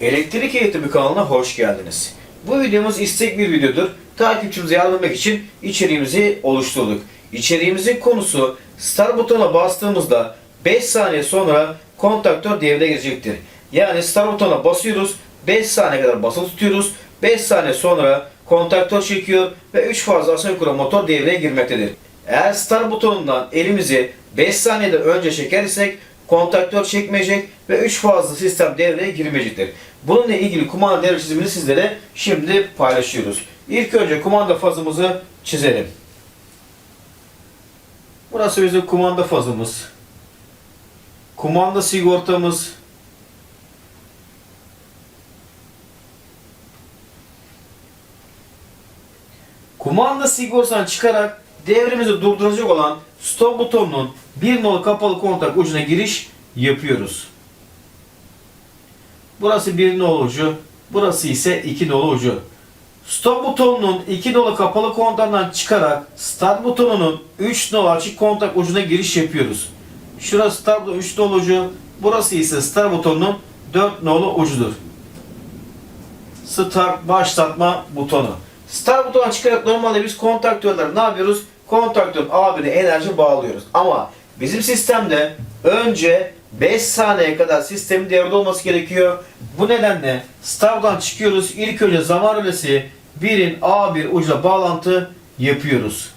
Elektrik Eğitimi kanalına hoş geldiniz. Bu videomuz istek bir videodur. Takipçimize yardım etmek için içeriğimizi oluşturduk. İçeriğimizin konusu Start butonuna bastığımızda 5 saniye sonra kontaktör devreye girecektir. Yani Start butonuna basıyoruz, 5 saniye kadar basılı tutuyoruz, 5 saniye sonra kontaktör çekiyor ve 3 fazla aşağı yukarı motor devreye girmektedir. Eğer Start butonundan elimizi 5 saniyeden önce çekersek kontaktör çekmeyecek ve 3 fazla sistem devreye girmeyecektir. Bununla ilgili kumanda devre çizimini sizlere şimdi paylaşıyoruz. İlk önce kumanda fazımızı çizelim. Burası bizim kumanda fazımız. Kumanda sigortamız. Kumanda sigortasından çıkarak devremizi durduracak olan stop butonunun bir nolu kapalı kontak ucuna giriş yapıyoruz. Burası bir nolu ucu, burası ise iki nolu ucu. Stop butonunun iki nolu kapalı kontaktan çıkarak start butonunun 3 nolu açık kontak ucuna giriş yapıyoruz. Şurası start butonun 3 nolu ucu, burası ise start butonunun 4 nolu ucudur. Start başlatma butonu. Start butonuna çıkarak normalde biz kontaktörler ne yapıyoruz? Kontaktörün A1'e enerji bağlıyoruz. Ama bizim sistemde önce 5 saniye kadar sistemin devrede olması gerekiyor. Bu nedenle start'tan çıkıyoruz. İlk önce zaman rölesi 1'in A1 ucuna bağlantı yapıyoruz.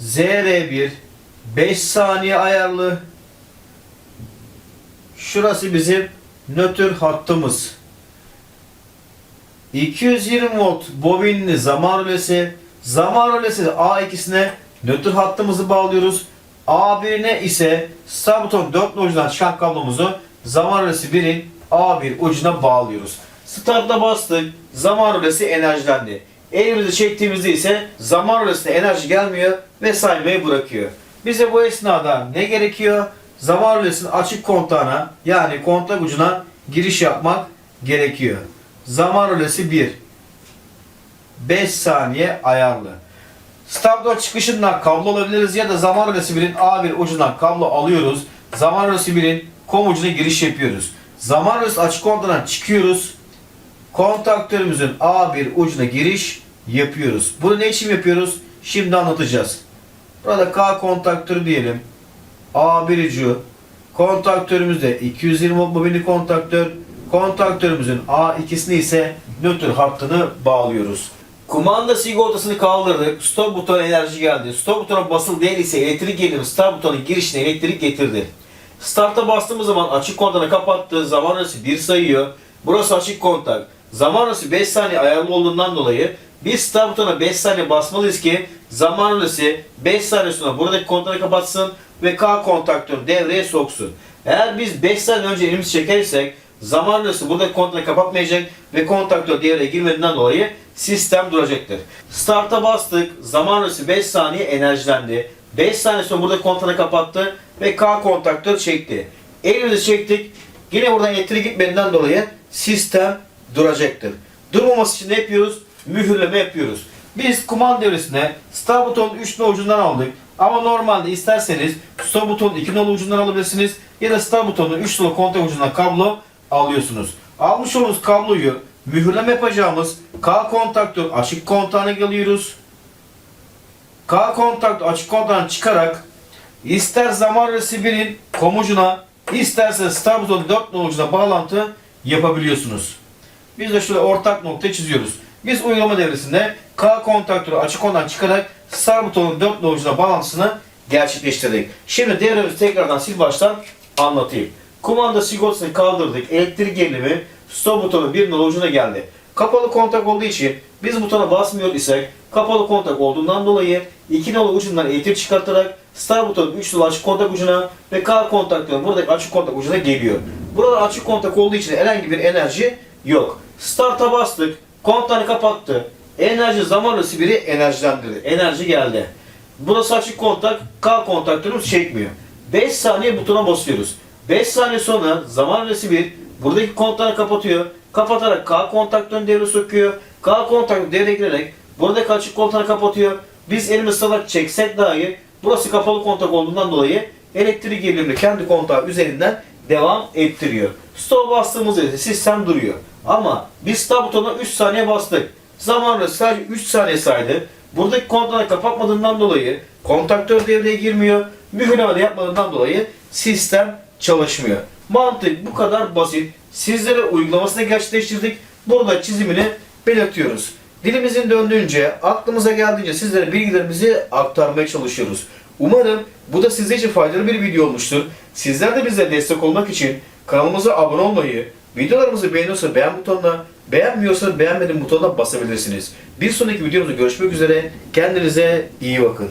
ZR1 5 saniye ayarlı. Şurası bizim nötr hattımız. 220 volt bobinli zaman rölesi. Zaman rölesi A2'sine nötr hattımızı bağlıyoruz. A1'ine ise star buton 4 ucundan çıkan kablomuzu zaman rölesi 1'in A1 ucuna bağlıyoruz. Start'a bastık. Zaman rölesi enerjilendi. Elimizi çektiğimizde ise zaman rölesine enerji gelmiyor ve saymayı bırakıyor. Bize bu esnada ne gerekiyor? Zaman rölesinin açık kontağına yani kontak ucuna giriş yapmak gerekiyor. Zaman rölesi 1. 5 saniye ayarlı. Startdoor çıkışından kablo alabiliriz ya da zaman rölesi 1'in A1 ucundan kablo alıyoruz. Zaman rölesi 1'in kom ucuna giriş yapıyoruz. Zaman rölesi açık kontağından çıkıyoruz. Kontaktörümüzün A1 ucuna giriş yapıyoruz. Bunu ne için yapıyoruz? Şimdi anlatacağız. Burada K kontaktörü diyelim. A1 ucu. Kontaktörümüzde 220 volt bobinli kontaktör. Kontaktörümüzün A2'sini ise nötr hattını bağlıyoruz. Kumanda sigortasını kaldırdık. Stop butonu enerji geldi. Stop butona basılı değil ise elektrik gelir. Start butonu girişine elektrik getirdi. Start'a bastığımız zaman açık kontağı kapattığı zaman arası 1 sayıyor. Burası açık kontak. Zaman arası 5 saniye ayarlı olduğundan dolayı biz start butona 5 saniye basmalıyız ki zaman arası 5 saniye sonra buradaki kontağı kapatsın ve K kontaktörü devreye soksun. Eğer biz 5 saniye önce elimizi çekersek zaman arası buradaki kontağı kapatmayacak ve kontaktör devreye girmediğinden dolayı sistem duracaktır. Start'a bastık. Zaman arası 5 saniye enerjilendi. 5 saniye sonra burada kontağı kapattı ve K kontaktör çekti. Elimizi çektik. Yine buradan elektrik gitmediğinden dolayı sistem duracaktır. Durmaması için ne yapıyoruz? Mühürleme yapıyoruz. Biz kumanda devresine start butonun 3 nolu ucundan aldık. Ama normalde isterseniz stop butonun 2 nolu ucundan alabilirsiniz. Ya da start butonun 3 nolu kontak ucundan kablo alıyorsunuz. Almış olduğunuz kabloyu mühürleme yapacağımız K kontaktör açık kontağına geliyoruz. K kontaktör açık kontağını çıkarak ister zaman resibinin komucuna isterse start butonun 4 nolu ucuna bağlantı yapabiliyorsunuz. Biz de şöyle ortak nokta çiziyoruz. Biz uygulama devresinde K kontaktörü açık ondan çıkarak start butonun 4 nolu ucuna bağlantısını gerçekleştirdik. Şimdi devremizi tekrardan sil baştan anlatayım. Kumanda sigortasını kaldırdık. Elektrik gerilimi stop butonu bir nolu ucuna geldi. Kapalı kontak olduğu için biz butona basmıyor isek kapalı kontak olduğundan dolayı iki nolu ucundan elektrik çıkartarak start butonu 3 nolu açık kontak ucuna ve K kontaktörün buradaki açık kontak ucuna geliyor. Burada açık kontak olduğu için herhangi bir enerji yok. Start'a bastık. Kontağını kapattı. Enerji zaman arası biri enerjilendirdi. Enerji geldi. Burası açık kontak. K kontaktörümüz çekmiyor. 5 saniye butona basıyoruz. 5 saniye sonra zaman arası bir buradaki kontağını kapatıyor. Kapatarak K kontaktörünü devreye sokuyor. K kontaktörü devreye girerek buradaki açık kontağını kapatıyor. Biz elimizi salak çeksek dahi Burası kapalı kontak olduğundan dolayı elektrik gerilimini kendi kontağı üzerinden devam ettiriyor. Stop bastığımızda ise sistem duruyor. Ama biz stop butonuna 3 saniye bastık. Zamanla sadece 3 saniye saydı. Buradaki kontağı kapatmadığından dolayı kontaktör devreye girmiyor. Mühürleme yapmadığından dolayı sistem çalışmıyor. Mantık bu kadar basit. Sizlere uygulamasını gerçekleştirdik. Burada çizimini belirtiyoruz. Dilimizin döndüğünce, aklımıza geldiğince sizlere bilgilerimizi aktarmaya çalışıyoruz. Umarım bu da sizler için faydalı bir video olmuştur. Sizler de bize destek olmak için kanalımıza abone olmayı, videolarımızı beğeniyorsa beğen butonuna, beğenmiyorsa beğenmedim butonuna basabilirsiniz. Bir sonraki videomuzda görüşmek üzere. Kendinize iyi bakın.